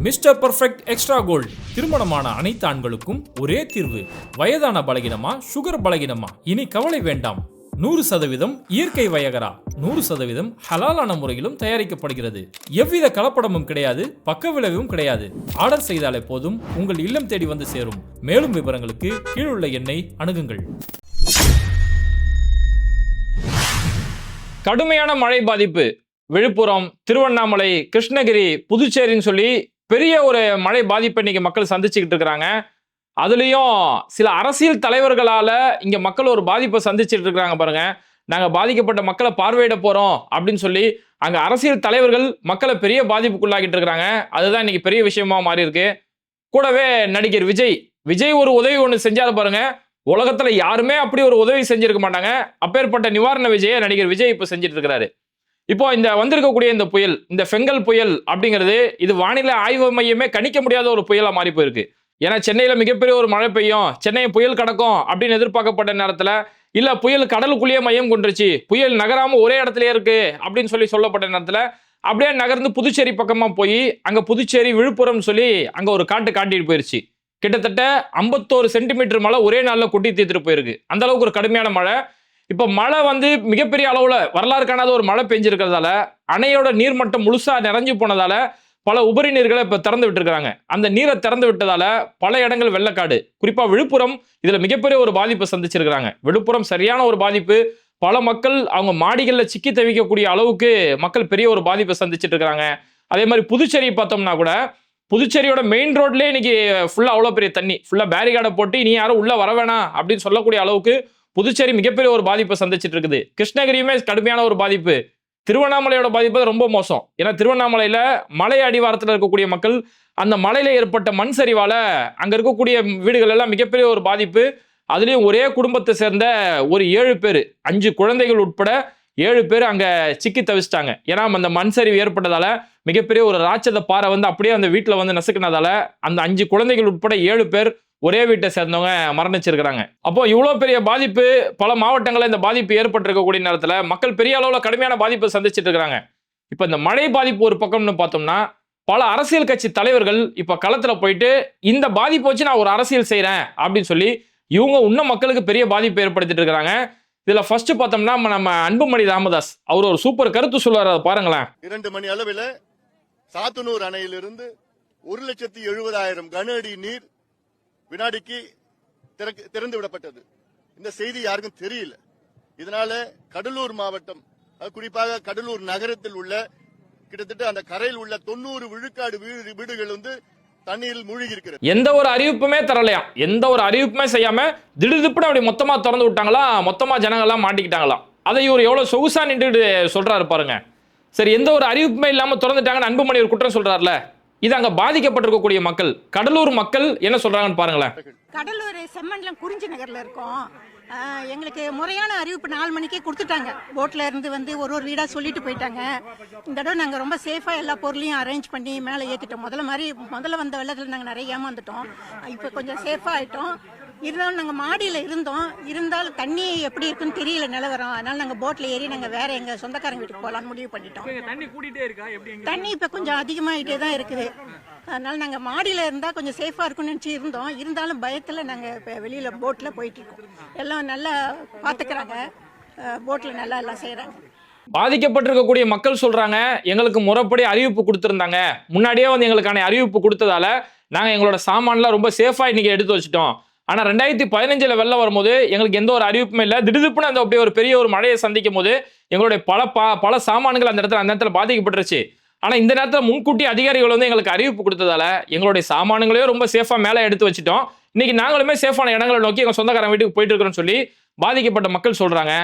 Mister perfect extra gold. திருமணமான அனைத்து ஆண்களுக்கும் ஒரே தீர்வு. வயதான பலகினமா சுகர் பலகினமா? இனி கவலை வேண்டாம். நூறு சதவீதம் இயற்கை வயகரா. நூறு சதவீதம் ஹலாலான முறையிலும் தயாரிக்கப்படுகிறது. எவ்வித கலப்படமும் கிடையாது பக்க விளைவும் கிடையாது. ஆர்டர் செய்தாலே போதும் உங்கள் இல்லம் தேடி வந்து சேரும். மேலும் விவரங்களுக்கு கீழுள்ள எண்ணை அணுகுங்கள். கடுமையான மழை பாதிப்பு. விழுப்புரம் திருவண்ணாமலை கிருஷ்ணகிரி புதுச்சேரின்னு சொல்லி பெரிய ஒரு மழை பாதிப்பை இன்னைக்கு மக்கள் சந்திச்சுக்கிட்டு இருக்கிறாங்க. அதுலேயும் சில அரசியல் தலைவர்களால் இங்கே மக்கள் ஒரு பாதிப்பை சந்திச்சுட்டு இருக்கிறாங்க பாருங்க. நாங்கள் பாதிக்கப்பட்ட மக்களை பார்வையிட போகிறோம் அப்படின்னு சொல்லி அங்கே அரசியல் தலைவர்கள் மக்களை பெரிய பாதிப்புக்குள்ளாகிட்டு இருக்கிறாங்க. அதுதான் இன்னைக்கு பெரிய விஷயமா மாறி இருக்கு கூடவே நடிகர் விஜய். விஜய் ஒரு உதவி ஒன்று செஞ்சால் பாருங்க. உலகத்தில் யாருமே அப்படி ஒரு உதவி செஞ்சிருக்க மாட்டாங்க. அப்பேற்பட்ட நிவாரண விஜயை நடிகர் விஜய் இப்போ செஞ்சுட்டு இருக்கிறாரு. இப்போ இந்த வந்திருக்கக்கூடிய இந்த புயல் இந்த ஃபெங்கல் புயல் அப்படிங்கிறது இது வானிலை ஆய்வு மையமே கணிக்க முடியாத ஒரு புயலாக மாறி போயிருக்கு. ஏன்னா சென்னையில் மிகப்பெரிய ஒரு மழை பெய்யும். சென்னை புயல் கடக்கும் அப்படின்னு எதிர்பார்க்கப்பட்ட நேரத்தில் இல்லை புயல் கடலுக்குள்ளேயே மையம் கொண்டுருச்சு புயல் நகராமல் ஒரே இடத்துலயே இருக்கு அப்படின்னு சொல்லி சொல்லப்பட்ட நேரத்தில் அப்படியே நகர்ந்து புதுச்சேரி பக்கமாக போய் அங்கே புதுச்சேரி விழுப்புரம் சொல்லி அங்கே ஒரு காட்டு காட்டிட்டு போயிருச்சு. கிட்டத்தட்ட ஐம்பத்தோரு சென்டிமீட்டர் மழை ஒரே நாளில் கொட்டி தீர்த்துட்டு போயிருக்கு. அந்த அளவுக்கு ஒரு கடுமையான மழை. இப்போ மழை வந்து மிகப்பெரிய அளவில் வரலாறு காணாத ஒரு மழை பெஞ்சிருக்கிறதால அணையோட நீர்மட்டம் முழுசாக நிறைஞ்சு போனதால பல உபரி நீர்களை இப்போ திறந்து விட்டுருக்காங்க அந்த நீரை திறந்து விட்டதால பல இடங்கள் வெள்ளக்காடு குறிப்பாக விழுப்புரம் இதில் மிகப்பெரிய ஒரு பாதிப்பை சந்திச்சிருக்கிறாங்க. விழுப்புரம் சரியான ஒரு பாதிப்பு. பல மக்கள் அவங்க மாடிகளில் சிக்கி தவிக்கக்கூடிய அளவுக்கு மக்கள் பெரிய ஒரு பாதிப்பை சந்திச்சிட்டு இருக்கிறாங்க அதே மாதிரி புதுச்சேரி பார்த்தோம்னா கூட புதுச்சேரியோட மெயின் ரோட்லேயே இன்னைக்கு ஃபுல்லாக அவ்வளோ பெரிய தண்ணி. ஃபுல்லாக பேரிகார்டை போட்டு நீ யாரும் உள்ளே வர வேணாம் அப்படின்னு சொல்லக்கூடிய அளவுக்கு புதுச்சேரி மிகப்பெரிய ஒரு பாதிப்பை சந்திச்சுட்டு இருக்குது கிருஷ்ணகிரியுமே கடுமையான ஒரு பாதிப்பு. திருவண்ணாமலையோட பாதிப்பு தான் ரொம்ப மோசம். ஏன்னா திருவண்ணாமலையில மலை அடிவாரத்தில் இருக்கக்கூடிய மக்கள் அந்த மலையில ஏற்பட்ட மண் சரிவால அங்க இருக்கக்கூடிய வீடுகள் எல்லாம் மிகப்பெரிய ஒரு பாதிப்பு. அதுலயும் ஒரே குடும்பத்தை சேர்ந்த ஒரு ஏழு பேர் அஞ்சு குழந்தைகள் உட்பட ஏழு பேர் அங்கே சிக்கி தவிச்சிட்டாங்க. ஏன்னா அந்த மண் சரிவு ஏற்பட்டதால மிகப்பெரிய ஒரு ராட்சத பாறை வந்து அப்படியே அந்த வீட்டில் வந்து நசுக்கினதால அந்த அஞ்சு குழந்தைகள் உட்பட ஏழு பேர் ஒரே வீட்டை சேர்ந்தவங்க மரணிச்சிருக்கிறாங்க. அப்போ இவ்வளோ பெரிய பாதிப்பு பல மாவட்டங்களில் இந்த பாதிப்பு ஏற்பட்டிருக்கக்கூடிய நேரத்தில் மக்கள் பெரிய அளவில் கடுமையான பாதிப்பை சந்திச்சுட்டு இருக்கிறாங்க இப்போ இந்த மழை பாதிப்பு ஒரு பக்கம்னு பார்த்தோம்னா பல அரசியல் கட்சி தலைவர்கள் இப்போ களத்தில் போயிட்டு இந்த பாதிப்பை வச்சு நான் ஒரு அரசியல் செய்கிறேன் அப்படின்னு சொல்லி இவங்க இன்னும் மக்களுக்கு பெரிய பாதிப்பு ஏற்படுத்திட்டு இருக்கிறாங்க. இதுல ஃபர்ஸ்ட் பார்த்தோம்னா நம்ம- நம்ம அன்புமணி ராமதாஸ். அவர் ஒரு சூப்பர் கருத்து சொல்லுவார் அதை பாருங்களேன். இரண்டு மணி அளவில் சாத்தனூர் அணையிலிருந்து ஒரு லட்சத்தி எழுபதாயிரம் கன அடி நீர் வினாடிக்கு திறந்து விடப்பட்டது. இந்த செய்தி யாருக்கும் தெரியல. இதனால கடலூர் மாவட்டம் குறிப்பாக கடலூர் நகரத்தில் உள்ள கிட்டத்தட்ட அந்த கரையில் உள்ள தொண்ணூறு விழுக்காடு வீடு- வீடுகள் வந்து தண்ணீரில் மூழ்கி இருக்கிறது எந்த ஒரு அறிவிப்புமே தரலையாம் எந்த ஒரு அறிவிப்புமே செய்யாம திடுதிப்புன்னு அப்படி மொத்தமா திறந்து விட்டாங்களா? மொத்தமா ஜனங்கள்லாம் மாட்டிக்கிட்டாங்களாம் அதை இவர் எவ்வளவு சொகுசா நின்றுட்டு சொல்றாரு பாருங்க. சரி எந்த ஒரு அறிவிப்புமே இல்லாம திறந்துட்டாங்கன்னு அன்புமணி ஒரு குற்றம் சொல்றாருல. இது அங்க பாதிக்கப்பட்டிருக்கக்கூடிய மக்கள் கடலூர் மக்கள் என்ன சொல்றாங்கன்னு பாருங்களேன். கடலூர் செம்மண்லம் குறிஞ்சி நகர்ல இருக்கோம். எங்களுக்கு முறையான அறிவிப்பு நாலு மணிக்கே கொடுத்துட்டாங்க. போட்டில் இருந்து வந்து ஒரு ஒரு வீடாக சொல்லிட்டு போயிட்டாங்க. இந்த தடவை நாங்கள் ரொம்ப சேஃபாக எல்லா பொருளையும் அரேஞ்ச் பண்ணி மேலே ஏற்றிட்டோம் முதல்ல மாதிரி முதல்ல வந்த வெள்ளத்தில் நாங்கள் நிறைய ஏமாந்துட்டோம். இப்போ கொஞ்சம் சேஃபாக ஆயிட்டோம். இருந்தாலும் நாங்கள் மாடியில் இருந்தோம். இருந்தாலும் தண்ணி எப்படி இருக்குன்னு தெரியல நிலவரம். அதனால நாங்கள் போட்டில் ஏறி நாங்கள் வேற எங்கள் சொந்தக்காரங்க வீட்டுக்கு போகலான்னு முடிவு பண்ணிட்டோம். தண்ணி கூட்டிட்டே இருக்கா? எப்படி எங்க தண்ணி இப்போ கொஞ்சம் அதிகமாகிட்டே தான் இருக்குது. அதனால நாங்கள் மாடியில் இருந்தால் கொஞ்சம் சேஃபாக இருக்கும்னு நினச்சி இருந்தோம். இருந்தாலும் பயத்தில் நாங்கள் இப்போ வெளியில் போட்டில் போயிட்டு இருக்கோம். எல்லாம் நல்லா பார்த்துக்கிறாங்க போட்டில் நல்லா எல்லாம் செய்கிறாங்க பாதிக்கப்பட்டிருக்கக்கூடிய மக்கள் சொல்றாங்க எங்களுக்கு முறைப்படி அறிவிப்பு கொடுத்திருந்தாங்க. முன்னாடியே வந்து எங்களுக்கான அறிவிப்பு கொடுத்ததால நாங்க எங்களோட சாமான்லாம் ரொம்ப சேஃபா இன்னைக்கு எடுத்து வச்சிட்டோம். ஆனால் ரெண்டாயிரத்தி பதினஞ்சில் வெள்ளம் வரும்போது எங்களுக்கு எந்த ஒரு அறிவிப்புமே இல்லை. திடுதிப்புன்னு அந்த அப்படியே ஒரு பெரிய ஒரு மழையை சந்திக்கும் போது எங்களுடைய பல பா பல சாமான்கள் அந்த இடத்துல அந்த இடத்துல பாதிக்கப்பட்டுருச்சு. ஆனால் இந்த நேரத்தில் முன்கூட்டி அதிகாரிகள் வந்து எங்களுக்கு அறிவிப்பு கொடுத்ததால எங்களுடைய சாமான்களையும் ரொம்ப சேஃபாக மேலே எடுத்து வச்சிட்டோம். இன்னைக்கு நாங்களுமே சேஃபான இடங்களை நோக்கி எங்கள் சொந்தக்காரன் வீட்டுக்கு போயிட்டு இருக்கிறோம்னு சொல்லி பாதிக்கப்பட்ட மக்கள் சொல்கிறாங்க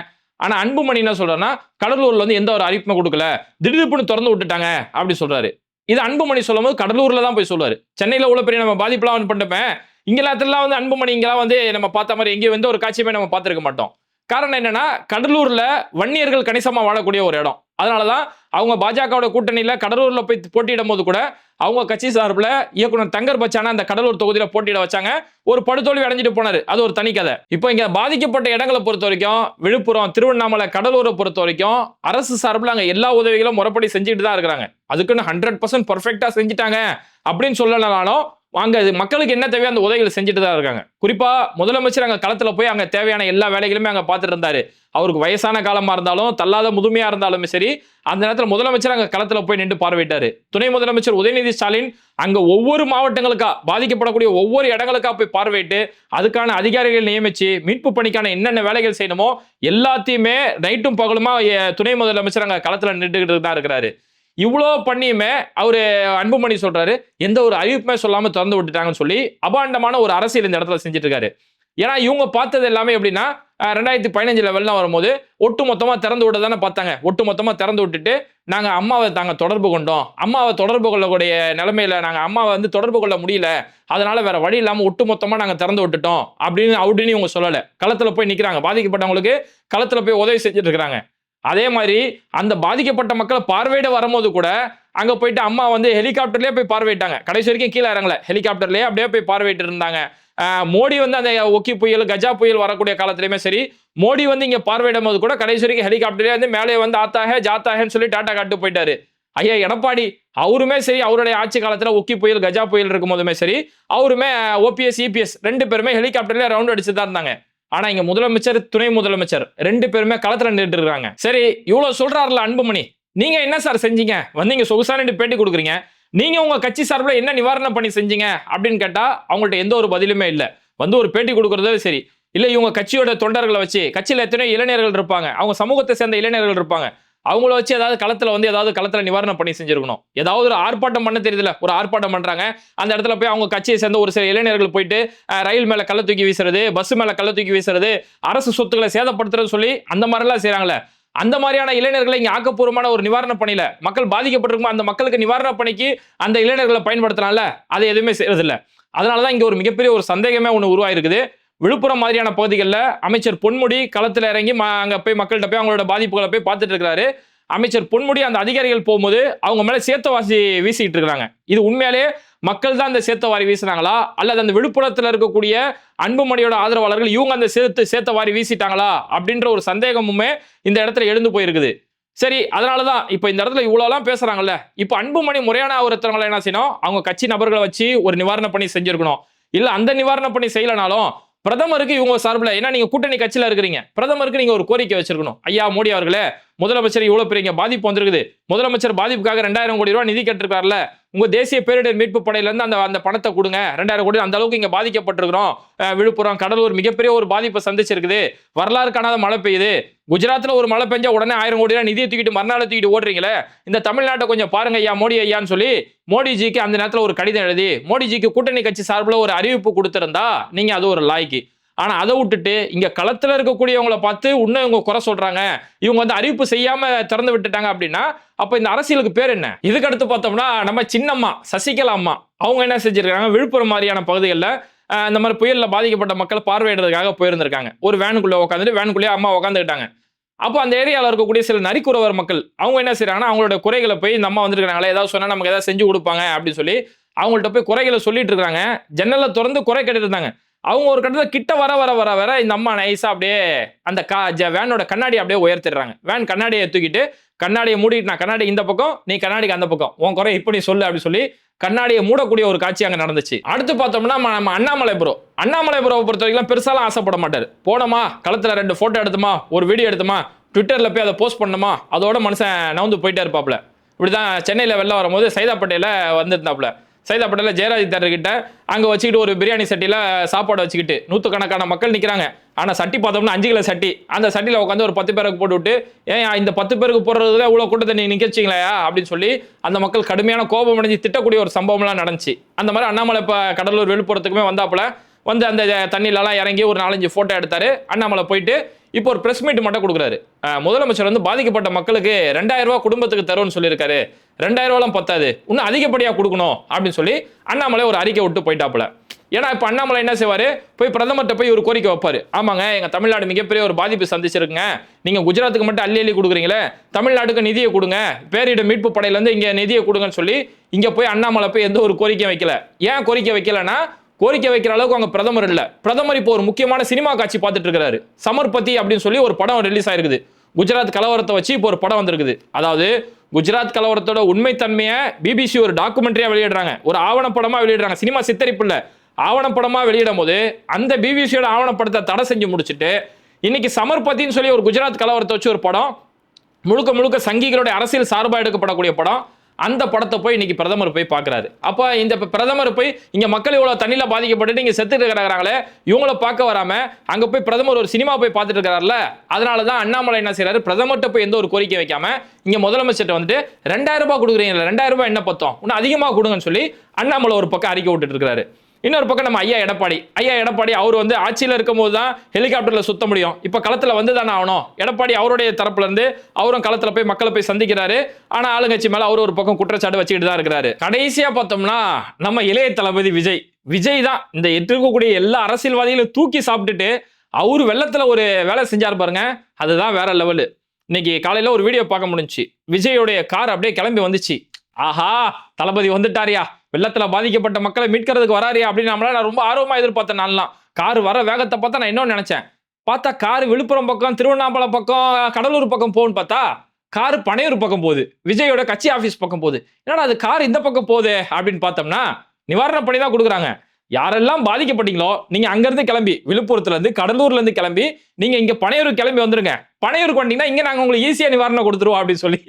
ஆனால் அன்புமணி என்ன சொல்கிறேன்னா கடலூரில் வந்து எந்த ஒரு அறிவிப்புமே கொடுக்கல. திடீர்னு திறந்து விட்டுட்டாங்க அப்படி சொல்கிறாரு இது அன்புமணி சொல்லும்போது கடலூரில் தான் போய் சொல்வார் சென்னையில் உள்ள பெரிய நம்ம பாதிப்புலாம் வந்து பண்ணிட்டப்பேன் இங்கெல்லாத்துலாம் வந்து அன்புமணி இங்கெல்லாம் வந்து நம்ம பார்த்த மாதிரி எங்கேயும் எந்த ஒரு காட்சியுமே நம்ம பார்த்துருக்க மாட்டோம். காரணம் என்னன்னா கடலூர்ல வன்னியர்கள் கணிசமா வாழக்கூடிய ஒரு இடம். அதனாலதான் அவங்க பாஜகவோட கூட்டணியில கடலூர்ல போய் போட்டியிடும் போது கூட அவங்க கட்சி சார்பில் இயக்குனர் தங்கர் பச்சான அந்த கடலூர் தொகுதியில போட்டியிட வச்சாங்க. ஒரு படுதோல்வி அடைஞ்சிட்டு போனாரு. அது ஒரு தனி கதை. இப்போ இங்க பாதிக்கப்பட்ட இடங்களை பொறுத்த வரைக்கும் விழுப்புரம் திருவண்ணாமலை கடலூரை பொறுத்த வரைக்கும் அரசு சார்பில் அங்க எல்லா உதவிகளும் முறைப்படி செஞ்சுட்டு தான் இருக்கிறாங்க. அதுக்குன்னு ஹண்ட்ரட் பர்சன்ட் பர்ஃபெக்டா செஞ்சுட்டாங்க அப்படின்னு சொல்லலனாலும் அங்கே மக்களுக்கு என்ன தேவையோ அந்த உதவிகள் செஞ்சுட்டு தான் இருக்காங்க. குறிப்பாக முதலமைச்சர் அங்கே களத்தில் போய் அங்கே தேவையான எல்லா வேலைகளுமே அங்கே பார்த்துட்டு இருந்தாரு. அவருக்கு வயசான காலமாக இருந்தாலும் தள்ளாத முதுமையாக இருந்தாலுமே சரி அந்த நேரத்தில் முதலமைச்சர் அங்கே களத்தில் போய் நின்று பார்வையிட்டாரு. துணை முதலமைச்சர் உதயநிதி ஸ்டாலின் அங்கே ஒவ்வொரு மாவட்டங்களுக்கா பாதிக்கப்படக்கூடிய ஒவ்வொரு இடங்களுக்கா போய் பார்வையிட்டு அதுக்கான அதிகாரிகள் நியமிச்சு மீட்பு பணிக்கான என்னென்ன வேலைகள் செய்யணுமோ எல்லாத்தையுமே நைட்டும் பகலுமா துணை முதலமைச்சர் அங்கே களத்தில் நின்றுக்கிட்டு தான் இருக்கிறாரு. இவ்வளோ பண்ணியுமே அவர் அன்புமணி சொல்றாரு எந்த ஒரு அறிவிப்புமே சொல்லாமல் திறந்து விட்டுட்டாங்கன்னு சொல்லி அபாண்டமான ஒரு அரசியல் இந்த இடத்துல செஞ்சுட்டு இருக்காரு ஏன்னா இவங்க பார்த்தது எல்லாமே எப்படின்னா ரெண்டாயிரத்தி பதினஞ்சு லெவலில் வரும்போது ஒட்டு மொத்தமாக திறந்து விட தானே பார்த்தாங்க. ஒட்டு மொத்தமாக திறந்து விட்டுட்டு நாங்கள் அம்மாவை தாங்க தொடர்பு கொண்டோம். அம்மாவை தொடர்பு கொள்ளக்கூடிய நிலமையில நாங்கள் அம்மாவை வந்து தொடர்பு கொள்ள முடியல. அதனால வேற வழி இல்லாமல் ஒட்டு மொத்தமாக நாங்கள் திறந்து விட்டுட்டோம் அப்படின்னு அப்படின்னு இவங்க சொல்லலை. களத்தில் போய் நிற்கிறாங்க பாதிக்கப்பட்டவங்களுக்கு களத்தில் போய் உதவி செஞ்சுட்டு இருக்கிறாங்க அதே மாதிரி அந்த பாதிக்கப்பட்ட மக்களை பார்வையிட வரும்போது கூட அங்கே போயிட்டு அம்மா வந்து ஹெலிகாப்டர்லேயே போய் பார்வையிட்டாங்க. கடைசி வரைக்கும் கீழே இறங்கல. ஹெலிகாப்டர்லேயே அப்படியே போய் பார்வையிட்டு இருந்தாங்க மோடி வந்து அந்த ஒக்கி புயல் கஜா புயல் வரக்கூடிய காலத்துலயுமே சரி மோடி வந்து இங்கே பார்வையிடும் போது கூட கடைசி வரைக்கும் ஹெலிகாப்டர்லேயே வந்து மேலே வந்து ஆத்தாக ஜாத்தாகன்னு சொல்லி டாட்டா காட்டு போயிட்டாரு. ஐயா எடப்பாடி அவருமே சரி அவருடைய ஆட்சி காலத்தில் ஒக்கி புயல் கஜா புயல் இருக்கும் போதுமே சரி அவருமே ஓபிஎஸ் இபிஎஸ் ரெண்டு பேருமே ஹெலிகாப்டர்லேயே ரவுண்ட் அடிச்சு தான் இருந்தாங்க. ஆனா இங்க முதலமைச்சர் துணை முதலமைச்சர் ரெண்டு பேருமே களத்துல நின்று இருக்காங்க. சரி இவ்வளவு சொல்றாருல அன்புமணி. நீங்க என்ன சார் செஞ்சீங்க? வந்தீங்க இங்க சொகுசான பேட்டி கொடுக்குறீங்க. நீங்க உங்க கட்சி சார்பில் என்ன நிவாரணம் பண்ணி செஞ்சீங்க? அப்படின்னு கேட்டா அவங்கள்ட்ட எந்த ஒரு பதிலுமே இல்ல. வந்து ஒரு பேட்டி கொடுக்கறதே சரி. இல்ல இவங்க கட்சியோட தொண்டர்களை வச்சு கட்சியில எத்தனையோ இளைஞர்கள் இருப்பாங்க. அவங்க சமூகத்தை சேர்ந்த இளைஞர்கள் இருப்பாங்க. அவங்கள வச்சு ஏதாவது களத்தில் வந்து ஏதாவது களத்தில் நிவாரணம் பண்ணி செஞ்சிருக்கணும். ஏதாவது ஒரு ஆர்ப்பாட்டம் பண்ண தெரியுதுல ஒரு ஆர்ப்பாட்டம் பண்ணுறாங்க அந்த இடத்துல போய் அவங்க கட்சியை சேர்ந்த ஒரு சில இளைஞர்கள் போயிட்டு ரயில் மேலே கள்ள தூக்கி வீசுறது பஸ் மேலே கள்ள தூக்கி வீசுறது அரசு சொத்துக்களை சேதப்படுத்துறது சொல்லி அந்த மாதிரிலாம் செய்கிறாங்களே அந்த மாதிரியான இளைஞர்களை இங்கே ஆக்கப்பூர்வமான ஒரு நிவாரண பணியில மக்கள் பாதிக்கப்பட்டிருக்கும் அந்த மக்களுக்கு நிவாரண பணிக்கு அந்த இளைஞர்களை பயன்படுத்தலாம்ல? அதை எதுவுமே செய்யறது அதனால தான் இங்கே ஒரு மிகப்பெரிய ஒரு சந்தேகமே ஒன்று உருவாயிருக்குது. விழுப்புரம் மாதிரியான பகுதிகளில் அமைச்சர் பொன்முடி களத்தில் இறங்கி ம- போய் மக்கள்கிட்ட போய் அவங்களோட பாதிப்புகளை போய் பார்த்துட்டு இருக்கிறாரு. அமைச்சர் பொன்முடி அந்த அதிகாரிகள் போகும்போது அவங்க மேலே சேத்தவாசி வீசிக்கிட்டு இருக்கிறாங்க. இது உண்மையாலே மக்கள் தான் அந்த சேத்தவாரி வீசினாங்களா? அல்லது அந்த விழுப்புரத்தில் இருக்கக்கூடிய அன்புமணியோட ஆதரவாளர்கள் இவங்க அந்த சேர்த்து சேத்தவாரி வீசிட்டாங்களா? அப்படின்ற ஒரு சந்தேகமுமே இந்த இடத்துல எழுந்து போயிருக்குது. சரி அதனால தான் இப்போ இந்த இடத்துல இவ்வளோலாம் பேசுகிறாங்கல்ல இப்போ அன்புமணி முறையான ஒருத்தவங்களை என்ன செய்யணும்? அவங்க கட்சி நபர்களை வச்சு ஒரு நிவாரண பணி செஞ்சுருக்கணும். இல்லை அந்த நிவாரண பணி செய்யலனாலும் பிரதமருக்கு இவங்க சார்பில் ஏன்னா நீங்க கூட்டணி கட்சியில இருக்கிறீங்க. பிரதமருக்கு நீங்க ஒரு கோரிக்கை வச்சிருக்கணும். ஐயா மோடி அவர்களே முதலமைச்சர் இவ்வளவு பெரிய பாதிப்பு வந்திருக்குது. முதலமைச்சர் பாதிப்புக்காக ரெண்டாயிரம் கோடி ரூபாய் நிதி கேட்டிருக்காருல உங்க தேசிய பேரிடர் மீட்பு படையிலேருந்து அந்த அந்த பணத்தை கொடுங்க. ரெண்டாயிரம் கோடி அந்த அளவுக்கு இங்க பாதிக்கப்பட்டிருக்கிறோம். விழுப்புரம் கடலூர் மிகப்பெரிய ஒரு பாதிப்பை சந்திச்சிருக்குது. வரலாறு காணாத மழை பெய்யுது. குஜராத்தில் ஒரு மழை பெஞ்சா உடனே ஆயிரம் கோடி ரூபாய் நிதியை தூக்கிட்டு மறுநாள் தூக்கிட்டு ஓடுறீங்களே? இந்த தமிழ்நாட்டை கொஞ்சம் பாருங்க ஐயா மோடி ஐயான்னு சொல்லி மோடிஜிக்கு அந்த நேரத்தில் ஒரு கடிதம் எழுதி மோடிஜிக்கு கூட்டணி கட்சி சார்பில் ஒரு அறிவிப்பு கொடுத்திருந்தா நீங்க அது ஒரு லாய்க்கு. ஆனால் அதை விட்டுட்டு இங்கே களத்தில் இருக்கக்கூடியவங்களை பார்த்து இன்னும் இவங்க குறை சொல்கிறாங்க இவங்க வந்து அறிவிப்பு செய்யாமல் திறந்து விட்டுட்டாங்க அப்படின்னா அப்போ இந்த அரசியலுக்கு பேர் என்ன? இதுக்கு அடுத்து பார்த்தோம்னா நம்ம சின்னம்மா சசிகலா அம்மா அவங்க என்ன செஞ்சுருக்காங்க? விழுப்புரம் மாதிரியான பகுதிகளில் இந்த மாதிரி புயலில் பாதிக்கப்பட்ட மக்கள் பார்வையிடுறதுக்காக போயிருந்திருக்காங்க. ஒரு வேனுக்குள்ளே உட்காந்துட்டு வேனுக்குள்ளேயே அம்மா உட்காந்துக்கிட்டாங்க அப்போ அந்த ஏரியாவில் இருக்கக்கூடிய சில நரிக்குறவர் மக்கள் அவங்க என்ன செய்கிறாங்கன்னா அவங்களோட குறைகளை போய் இந்த அம்மா வந்திருக்காங்களே ஏதாவது சொன்னால் நமக்கு ஏதாவது செஞ்சு கொடுப்பாங்க அப்படின்னு சொல்லி அவங்கள்ட்ட போய் குறைகளை சொல்லிட்டு இருக்காங்க. ஜன்னலை திறந்து குறை கேட்டுட்டு இருந்தாங்க. அவங்க ஒரு கட்டத்தில் கிட்ட வர வர வர வர இந்த அம்மா நைஸாக அப்படியே அந்த கா ஜ- வேனோட கண்ணாடி அப்படியே உயர்த்திடுறாங்க. வேன் கண்ணாடியை தூக்கிட்டு கண்ணாடியை மூடிட்டு நான் கண்ணாடி இந்த பக்கம் நீ கண்ணாடிக்கு அந்த பக்கம். உன் குறை இப்படி சொல்லு அப்படின்னு சொல்லி கண்ணாடியை மூடக்கூடிய ஒரு காட்சி அங்கே நடந்துச்சு. அடுத்து பார்த்தோம்னா நம்ம அண்ணாமலை ப்ரோ அண்ணாமலை ப்ரோவை பொறுத்த வரைக்கும் பெருசாலாம் ஆசைப்பட மாட்டார். போனோமா களத்தில் ரெண்டு ஃபோட்டோ எடுத்தோமா ஒரு வீடியோ எடுத்துமா ட்விட்டரில் போய் அதை போஸ்ட் பண்ணோமா அதோட மனுஷன் நவுந்து போயிட்டே இருப்பாப்ல. இப்படிதான் சென்னையில் வெளில வரும்போது சைதாப்பட்டையில் வந்திருந்தாப்ல. சைதா ஜெயராஜ் தேட்டர் கிட்ட வச்சுக்கிட்டு ஒரு பிரியாணி சட்டியில் சாப்பாடு வச்சுக்கிட்டு நூற்றுக்கணக்கான மக்கள் நிற்கிறாங்க ஆனால் சட்டி பார்த்தோம்னா அஞ்சு கிலோ சட்டி. அந்த சட்டியில் உட்காந்து ஒரு பத்து பேருக்கு போட்டுவிட்டு ஏன் இந்த பத்து பேருக்கு போடுறதுல இவ்வளோ கூட்டத்தை நீங்கள் நிக்க அப்படின்னு சொல்லி அந்த மக்கள் கடுமையான கோபம் அடைஞ்சு திட்டக்கூடிய ஒரு சம்பவம்லாம் நடந்துச்சு. அந்த மாதிரி அண்ணாமலை இப்போ கடலூர் விழுப்புரத்துக்குமே வந்தாப்புல வந்து அந்த தண்ணிலலாம் இறங்கி ஒரு நாலஞ்சு ஃபோட்டோ எடுத்தாரு. அண்ணாமலை போயிட்டு இப்போ ஒரு ப்ரெஸ் மீட் மட்டும் கொடுக்குறாரு. முதலமைச்சர் வந்து பாதிக்கப்பட்ட மக்களுக்கு ரெண்டாயிரம் ரூபா குடும்பத்துக்கு தரும்னு சொல்லியிருக்காரு. ரெண்டாயிரம் ரூபாய்லாம் பத்தாது. இன்னும் அதிகப்படியாக கொடுக்கணும் அப்படின்னு சொல்லி அண்ணாமலை ஒரு அறிக்கை விட்டு போயிட்டாப்புல. ஏன்னா இப்போ அண்ணாமலை என்ன செய்வார்? போய் பிரதமர்கிட்ட போய் ஒரு கோரிக்கை வைப்பார். ஆமாங்க எங்கள் தமிழ்நாடு மிகப்பெரிய ஒரு பாதிப்பு சந்திச்சிருக்குங்க. நீங்கள் குஜராத்துக்கு மட்டும் அள்ளி அள்ளி கொடுக்குறீங்களே தமிழ்நாட்டுக்கு நிதியை கொடுங்க பேரிட மீட்பு படையிலேருந்து இங்கே நிதியை கொடுங்கன்னு சொல்லி இங்கே போய் அண்ணாமலை போய் எந்த ஒரு கோரிக்கை வைக்கல. ஏன் கோரிக்கை வைக்கலன்னா கோரிக்கை வைக்கிற அளவுக்கு அங்கே பிரதமர் இல்லை. பிரதமர் இப்போ ஒரு முக்கியமான சினிமா காட்சி பார்த்துட்டு இருக்கிறாரு சமர்பதி அப்படின்னு சொல்லி ஒரு படம் ரிலீஸ் ஆயிருக்குது. குஜராத் கலவரத்தை வச்சு இப்போ ஒரு படம் வந்திருக்குது. அதாவது குஜராத் கலவரத்தோட உண்மைத்தன்மையை பிபிசி ஒரு டாக்குமெண்ட்ரியா வெளியிடுறாங்க. ஒரு ஆவணப்படமா வெளியிடுறாங்க. சினிமா சித்தரிப்பு இல்ல. ஆவணப்படமா வெளியிடும் போது அந்த பிபிசியோட ஆவணப்படத்தை தடை செஞ்சு முடிச்சுட்டு இன்னைக்கு சமர்பத்தின்னு சொல்லி ஒரு குஜராத் கலவரத்தை வச்சு ஒரு படம் முழுக்க முழுக்க சங்கிகளுடைய அரசியல் சார்பாக எடுக்கப்படக்கூடிய படம் அந்த படத்தை போய் இன்னைக்கு பிரதமர் போய் பார்க்கறாரு. அப்போ இந்த பிரதமர் போய் இங்கே மக்கள் இவ்வளோ தண்ணியில் பாதிக்கப்பட்டு இங்கே செத்துட்டு இருக்கிறாங்களே இவங்கள பார்க்க வராம அங்கே போய் பிரதமர் ஒரு சினிமா போய் பார்த்துட்டு இருக்கிறாருல அதனால தான் அண்ணாமலை என்ன செய்கிறாரு பிரதமர்கிட்ட போய் எந்த ஒரு கோரிக்கை வைக்காம இங்கே முதலமைச்சர்கிட்ட வந்துட்டு ரெண்டாயிரம் ரூபாய் கொடுக்குறீங்களா ரெண்டாயிரம் ரூபாய் என்ன பத்தம்? இன்னும் அதிகமாக கொடுங்கன்னு சொல்லி அண்ணாமலை ஒரு பக்கம் அறிக்கை விட்டுட்டு இருக்கிறாரு இன்னொரு பக்கம் நம்ம ஐயா எடப்பாடி. ஐயா எடப்பாடி அவர் வந்து ஆட்சியில் இருக்கும்போது தான் ஹெலிகாப்டரில் சுத்த முடியும். இப்போ களத்தில் வந்து தானே ஆகணும். எடப்பாடி அவருடைய தரப்புலேருந்து அவரும் களத்தில் போய் மக்களை போய் சந்திக்கிறாரு. ஆனால் ஆளுங்கட்சி மேலே அவர் ஒரு பக்கம் குற்றச்சாட்டு வச்சுக்கிட்டு தான் இருக்கிறாரு. கடைசியாக பார்த்தோம்னா நம்ம இளைய தளபதி விஜய். விஜய் தான் இந்த இருக்கக்கூடிய எல்லா அரசியல்வாதிகளையும் தூக்கி சாப்பிட்டுட்டு அவர் வெள்ளத்தில் ஒரு வேலை செஞ்சார் பாருங்க. அதுதான் வேற லெவலு. இன்னைக்கு காலையில் ஒரு வீடியோ பார்க்க முடிஞ்சுச்சு. விஜயோடைய கார் அப்படியே கிளம்பி வந்துச்சு. ஆஹா தளபதி வந்துட்டாரியா. வெள்ளத்தில் பாதிக்கப்பட்ட மக்களை மீட்கிறதுக்கு வராரியா அப்படின்னு நம்மளால நான் ரொம்ப ஆர்வமாக எதிர்பார்த்தேன் நான்லாம் கார் வர வேகத்தை பார்த்தா நான் இன்னும் நினச்சேன். பார்த்தா கார் விழுப்புரம் பக்கம் திருவண்ணாமலை பக்கம் கடலூர் பக்கம் போகும்னு பார்த்தா கார் பனையூர் பக்கம் போகுது. விஜயோட கட்சி ஆஃபீஸ் பக்கம் போகுது. என்னடா அது கார் இந்த பக்கம் போகுது அப்படின்னு பார்த்தோம்னா நிவாரண பணி தான் கொடுக்குறாங்க. யாரெல்லாம் பாதிக்கப்பட்டீங்களோ நீங்கள் அங்கேருந்து கிளம்பி விழுப்புரத்துலேருந்து கடலூர்லேருந்து கிளம்பி நீங்கள் இங்கே பனையூர் கிளம்பி வந்துருங்க. பனையூருக்கு வந்தீங்கன்னா இங்கே நாங்கள் உங்களுக்கு ஈஸியாக நிவாரணம் கொடுத்துருவோம் அப்படின்னு சொல்லி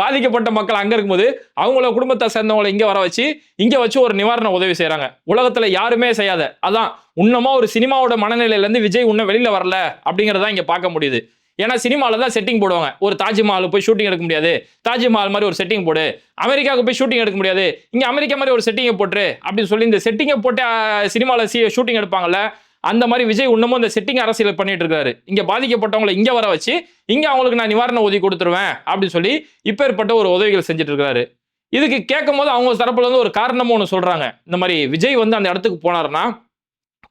பாதிக்கப்பட்ட மக்கள் அங்க இருக்கும்போது அவங்கள குடும்பத்தை சேர்ந்தவங்களை இங்க வர வச்சு இங்க வச்சு ஒரு நிவாரண உதவி செய்யறாங்க உலகத்துல யாருமே செய்யாத அதான் உன்னமா ஒரு சினிமாவோட மனநிலையில இருந்து விஜய் உன்ன வெளியில வரல அப்படிங்கறத இங்க பார்க்க முடியுது. ஏன்னா சினிமாவில தான் செட்டிங் போடுவாங்க. ஒரு தாஜ்மஹால் போய் ஷூட்டிங் எடுக்க முடியாது. தாஜ்மஹால் மாதிரி ஒரு செட்டிங் போடு. அமெரிக்காவுக்கு போய் ஷூட்டிங் எடுக்க முடியாது. இங்க அமெரிக்கா மாதிரி ஒரு செட்டிங்கை போட்டுரு அப்படின்னு சொல்லி இந்த செட்டிங்கை போட்டு சினிமாவில் சி ஷூட்டிங் எடுப்பாங்கல்ல அந்த மாதிரி விஜய் இன்னமும் அந்த செட்டிங் அரசியல் பண்ணிட்டு இருக்காரு. இங்க பாதிக்கப்பட்டவங்களை இங்க வர வச்சு இங்க அவங்களுக்கு நான் நிவாரண உதவி கொடுத்துருவேன் அப்படின்னு சொல்லி இப்பேற்பட்ட ஒரு உதவிகள் செஞ்சுட்டு இருக்காரு. இதுக்கு கேட்கும் போது அவங்க தரப்புல இருந்து ஒரு காரணமும் ஒன்று சொல்றாங்க. இந்த மாதிரி விஜய் வந்து அந்த இடத்துக்கு போனாருன்னா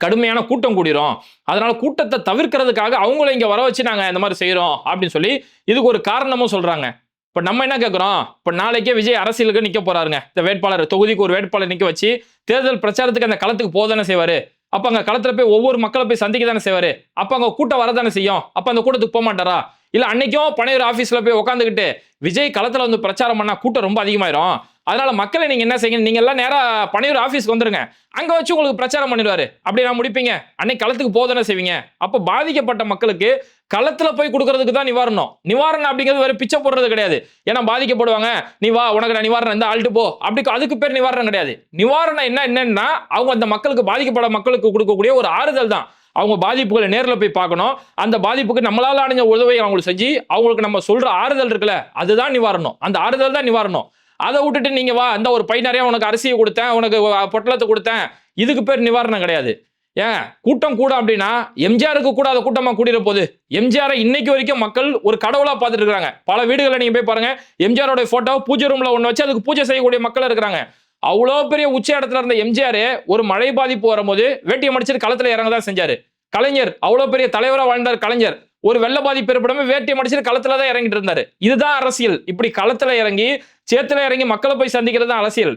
கடுமையான கூட்டம் கூடிரும். அதனால கூட்டத்தை தவிர்க்கிறதுக்காக அவங்கள இங்க வர வச்சு நாங்க இந்த மாதிரி செய்யறோம் அப்படின்னு சொல்லி இதுக்கு ஒரு காரணமும் சொல்றாங்க. இப்ப நம்ம என்ன கேட்குறோம் இப்ப நாளைக்கே விஜய் அரசியலுக்கு நிக்க போறாருங்க. இந்த வேட்பாளர் தொகுதிக்கு ஒரு வேட்பாளர் நிக்க வச்சு தேர்தல் பிரச்சாரத்துக்கு அந்த களத்துக்கு போதானே செய்வாரு? அப்போ அங்கே களத்துல போய் ஒவ்வொரு மக்களை போய் சந்திக்க தானே செய்வார். அப்போ அங்கே கூட்டம் வரதானே செய்யும். அப்போ அந்த கூட்டத்துக்கு போக மாட்டாரா? இல்லை அன்னைக்கும் பனையூர் ஆஃபீஸில் போய் உட்காந்துக்கிட்டு விஜய் களத்தில் வந்து பிரச்சாரம் பண்ணால் கூட்டம் ரொம்ப அதிகமாயிரும். அதனால மக்களை நீங்கள் என்ன செய்யுங்க? நீங்கள் எல்லாம் நேராக பனையூர் ஆஃபீஸ்க்கு வந்துருங்க. அங்கே வச்சு உங்களுக்கு பிரச்சாரம் பண்ணிடுவாரு. அப்படி நான் முடிப்பீங்க. அன்னைக்கு களத்துக்கு போதானே செய்வீங்க. அப்போ பாதிக்கப்பட்ட மக்களுக்கு களத்துல போய் கொடுக்கறதுக்கு தான் நிவாரணம். நிவாரணம் அப்படிங்கிறது வேற பிச்சை போடுறது கிடையாது. ஏன்னா பாதிக்கப்படுவாங்க. நீ வா உனக்கு நான் நிவாரணம் இந்த ஆள்ட்டு போ. அப்படி அதுக்கு பேர் நிவாரணம் கிடையாது. நிவாரணம் என்ன என்னன்னா அவங்க அந்த மக்களுக்கு பாதிக்கப்பட மக்களுக்கு கொடுக்கக்கூடிய ஒரு ஆறுதல் தான். அவங்க பாதிப்புகளை நேரில் போய் பார்க்கணும். அந்த பாதிப்புக்கு நம்மளால அடைஞ்ச உதவியை அவங்களுக்கு செஞ்சு அவங்களுக்கு நம்ம சொல்ற ஆறுதல் இருக்குல்ல அதுதான் நிவாரணம். அந்த ஆறுதல் தான் நிவாரணம். அதை விட்டுட்டு நீங்க வா அந்த ஒரு பை நிறைய உனக்கு அரிசியை கொடுத்தேன் உனக்கு பொட்டலத்தை கொடுத்தேன். இதுக்கு பேர் நிவாரணம் கிடையாது. ஏன் கூட்டம் கூட அப்படின்னா எம்ஜிஆருக்கு கூட அதை கூட்டமாக கூடிற போகுது எம்ஜிஆரை இன்னைக்கு வரைக்கும் மக்கள் ஒரு கடவுளாக பார்த்துட்டு இருக்காங்க பல வீடுகளில் நீங்கள் போய் பாருங்க எம்ஜிஆரோட ஃபோட்டோ பூஜை ரூமில் ஒன்று வச்சு அதுக்கு பூஜை செய்யக்கூடிய மக்கள் இருக்கிறாங்க. அவ்வளோ பெரிய உச்ச இடத்துல இருந்த எம்ஜிஆர் ஒரு மழை பாதிப்பு வரும்போது வேட்டியை மடிச்சிட்டு களத்தில் இறங்க தான் செஞ்சார். கலைஞர் அவ்வளோ பெரிய தலைவராக வாழ்ந்தார் கலைஞர். ஒரு வெள்ள பாதிப்பு ஏற்படாம வேட்டியை மடிச்சிட்டு களத்துல தான் இறங்கிட்டு இருந்தாரு. இதுதான் அரசியல். இப்படி களத்துல இறங்கி சேத்துல இறங்கி மக்களை போய் சந்திக்கிறது தான் அரசியல்.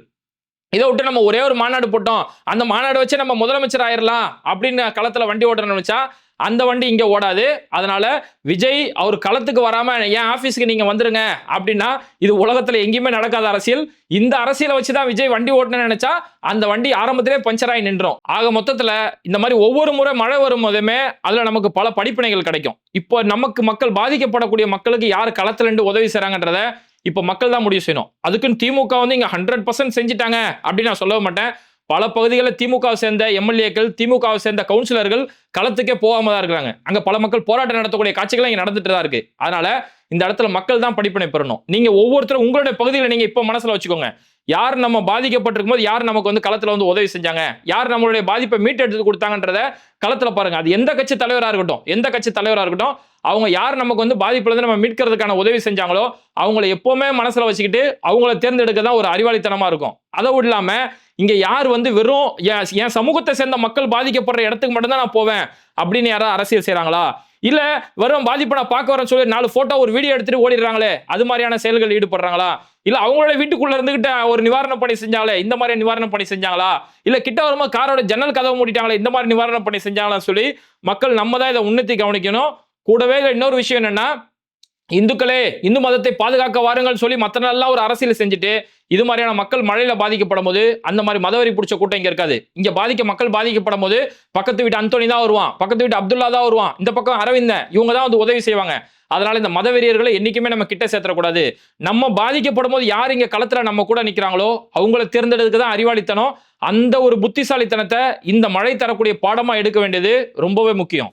இதை விட்டு நம்ம ஒரே ஒரு மாநாடு போட்டோம். அந்த மாநாடு வச்சு நம்ம முதலமைச்சர் ஆயிரலாம் அப்படின்னு களத்துல வண்டி ஓட்டணும்னு வச்சா அந்த வண்டி இங்க ஓடாது. அதனால விஜய் அவர் களத்துக்கு வராம என் ஆபீஸ்க்கு நீங்க வந்துருங்க? அப்படின்னா இது உலகத்துல எங்கேயுமே நடக்காத அரசியல். இந்த அரசியலை வச்சுதான் விஜய் வண்டி ஓட்டணும்னு நினைச்சா அந்த வண்டி ஆரம்பத்திலே பஞ்சர் ஆகி நின்றோம். ஆக மொத்தத்துல இந்த மாதிரி ஒவ்வொரு முறை மழை வரும் போதுமே அதுல நமக்கு பல படிப்பினைகள் கிடைக்கும். இப்போ நமக்கு மக்கள் பாதிக்கப்படக்கூடிய மக்களுக்கு யார் களத்துல இருந்து உதவி செய்கிறாங்கன்றத இப்போ மக்கள் தான் முடிவு செய்யணும். அதுக்குன்னு திமுக வந்து இங்கே ஹண்ட்ரட் பர்சன்ட் செஞ்சுட்டாங்க அப்படின்னு நான் சொல்ல மாட்டேன். பல பகுதிகளில் திமுகவை சேர்ந்த எம்எல்ஏக்கள் திமுகவை சேர்ந்த கவுன்சிலர்கள் களத்துக்கே போகாம தான் இருக்கிறாங்க. அங்கே பல மக்கள் போராட்டம் நடத்தக்கூடிய காட்சிகள் இங்கே நடந்துட்டு தான் இருக்கு. அதனால இந்த இடத்துல மக்கள் தான் படிப்பினை பெறணும். நீங்க ஒவ்வொருத்தரும் உங்களுடைய பகுதியில் நீங்க இப்போ மனசுல வச்சுக்கோங்க. யார் நம்ம பாதிக்கப்பட்டிருக்கும் போது யார் நமக்கு வந்து களத்துல வந்து உதவி செஞ்சாங்க? யார் நம்மளுடைய பாதிப்பை மீட்டெடுத்து கொடுத்தாங்கன்றத களத்துல பாருங்க. அது எந்த கட்சி தலைவரா இருக்கட்டும் எந்த கட்சி தலைவரா இருக்கட்டும் அவங்க யார் நமக்கு வந்து பாதிப்புல இருந்து நம்ம மீட்கிறதுக்கான உதவி செஞ்சாங்களோ அவங்கள எப்பவுமே மனசுல வச்சுக்கிட்டு அவங்கள தேர்ந்தெடுக்க தான் ஒரு அறிவாளித்தனமா இருக்கும். அதை இல்லாம இங்க யார் வந்து வெறும் என் சமூகத்தை சேர்ந்த மக்கள் பாதிக்கப்படுற இடத்துக்கு மட்டும்தான் நான் போவேன் அப்படின்னு யாராவது அரசியல் செய்யறாங்களா இல்ல வரும் பாதிப்பை நான் பார்க்க வரேன்னு சொல்லி நாலு போட்டோ ஒரு வீடியோ எடுத்துட்டு ஓடிடுறாங்களே அது மாதிரியான செயல்கள் ஈடுபடுறாங்களா? இல்ல அவங்களோட வீட்டுக்குள்ள இருந்துகிட்ட ஒரு நிவாரண பணி செஞ்சாங்களே இந்த மாதிரி நிவாரண பணி செஞ்சாங்களா? இல்ல கிட்ட வரும்போது காரோட ஜன்னல் கதவை மூடிட்டாங்களே இந்த மாதிரி நிவாரண பணி செஞ்சாங்களான்னு சொல்லி மக்கள் நம்ம தான் இதை உன்னத்தி கவனிக்கணும். கூடவே இன்னொரு விஷயம் என்னன்னா இந்துக்களே இந்து மதத்தை பாதுகாக்க வாருங்கள் சொல்லி மற்ற நாளெல்லாம் ஒரு அரசியல் செஞ்சுட்டு இது மாதிரியான மக்கள் மழையில பாதிக்கப்படும் போது அந்த மாதிரி மதவெறி பிடிச்ச கூட்டம் இங்க இருக்காது. இங்க பாதிக்க மக்கள் பாதிக்கப்படும் போது பக்கத்து வீட்டு அந்தோனி தான் வருவான் பக்கத்து வீட்டு அப்துல்லா தான் வருவான் இந்த பக்கம் அரவிந்தன் இவங்க தான் வந்து உதவி செய்வாங்க. அதனால இந்த மதவெறியர்களை என்னைக்குமே நம்ம கிட்ட சேர்த்தக்கூடாது நம்ம பாதிக்கப்படும் போது யார் இங்க களத்துல நம்ம கூட நிக்கிறாங்களோ அவங்கள தேர்ந்தெடுக்க தான் அறிவாளித்தனம். அந்த ஒரு புத்திசாலித்தனத்தை இந்த மழை தரக்கூடிய பாடமா எடுக்க வேண்டியது ரொம்பவே முக்கியம்.